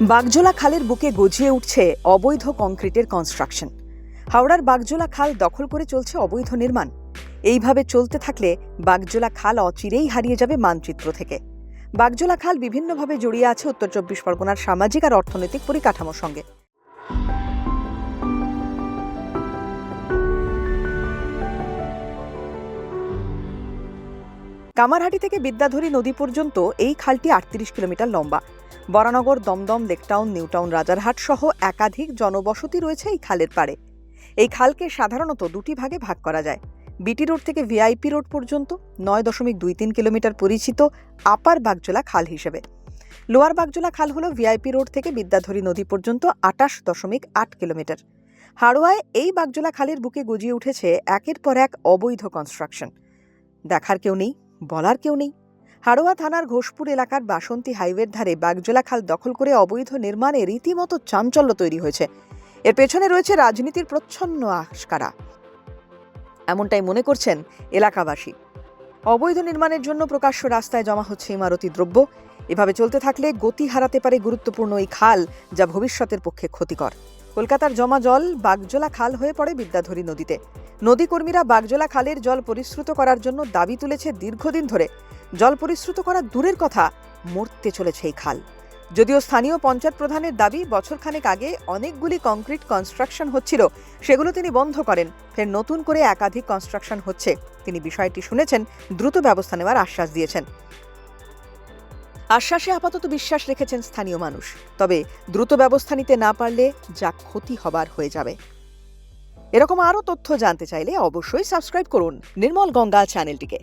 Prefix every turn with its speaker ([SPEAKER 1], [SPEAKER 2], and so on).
[SPEAKER 1] বাগজোলা খালের বুকে গজিয়ে উঠছে অবৈধ কংক্রিটের কনস্ট্রাকশন হাওড়ার বাগজোলা খাল দখল করে চলছে অবৈধ নির্মাণ। এইভাবে চলতে থাকলে বাগজোলা খাল অচিরেই হারিয়ে যাবে মানচিত্র থেকে। বাগজোলা খাল বিভিন্নভাবে জড়িয়ে আছে উত্তর চব্বিশ পরগনার সামাজিক আর অর্থনৈতিক পরিকাঠামোর সঙ্গে। কামারহাটি থেকে বিদ্যাধরী নদী পর্যন্ত এই খালটি আটত্রিশ কিলোমিটার লম্বা। বরানগর, দমদম, লেকটাউন, নিউটাউন, রাজারহাট সহ একাধিক জনবসতি রয়েছে এই খালের পাড়ে। এই খালকে সাধারণত দুটি ভাগে ভাগ করা যায়। বিটি রোড থেকে ভিআইপি রোড পর্যন্ত নয় দশমিক দুই তিন কিলোমিটার পরিচিত আপার বাগজোলা খাল হিসেবে। লোয়ার বাগজোলা খাল হল ভিআইপি রোড থেকে বিদ্যাধরী নদী পর্যন্ত আটাশ দশমিক আট কিলোমিটার। হাড়োয়ায় এই বাগজোলা খালের বুকে গজিয়ে উঠেছে একের পর এক অবৈধ কনস্ট্রাকশন দেখার কেউ নেই। বলার কেউ নেই। হাড়োয়া থানার ঘোষপুর এলাকার বাসন্তী হাইওয়ের ধারে বাগজোলা খাল দখল করে অবৈধ নির্মাণে রীতিমতো চাঞ্চল্য তৈরি হয়েছে। এর পেছনে রয়েছে রাজনীতির প্রচ্ছন্ন আস্কারা এমনটাই মনে করছেন এলাকাবাসী। অবৈধ নির্মাণের জন্য প্রকাশ্য রাস্তায় জমা হচ্ছে ইমারতি দ্রব্য। এভাবে চলতে থাকলে গতি হারাতে পারে গুরুত্বপূর্ণ এই খাল যা ভবিষ্যতের পক্ষে ক্ষতিকর। কলকাতার জমা জল বাগজোলা খাল হয়ে পড়ে বিদ্যাধরী নদীতে। নদী কর্মীরা বাগজোলা খালের জল পরিশ্রুত করার জন্য দাবি তুলেছে দীর্ঘদিন ধরে। জল পরিশ্রুত করা দূরের কথা, মরতে চলেছে এই খাল। যদিও স্থানীয় পঞ্চায়েত প্রধানের দাবি, বছরখানেক আগে অনেকগুলি কংক্রিট কনস্ট্রাকশন হচ্ছিল, সেগুলো তিনি বন্ধ করেন। ফের নতুন করে একাধিক কনস্ট্রাকশন হচ্ছে। তিনি বিষয়টি শুনেছেন, দ্রুত ব্যবস্থা নেওয়ার আশ্বাস দিয়েছেন। আশ্বাসে আপাতত বিশ্বাস রেখেছেন স্থানীয় মানুষ। তবে দ্রুত ব্যবস্থা নিতে না পারলে যা ক্ষতি হবার হয়ে যাবে। এরকম আরও তথ্য জানতে চাইলে অবশ্যই সাবস্ক্রাইব করুন নির্মল গঙ্গা চ্যানেলটিকে।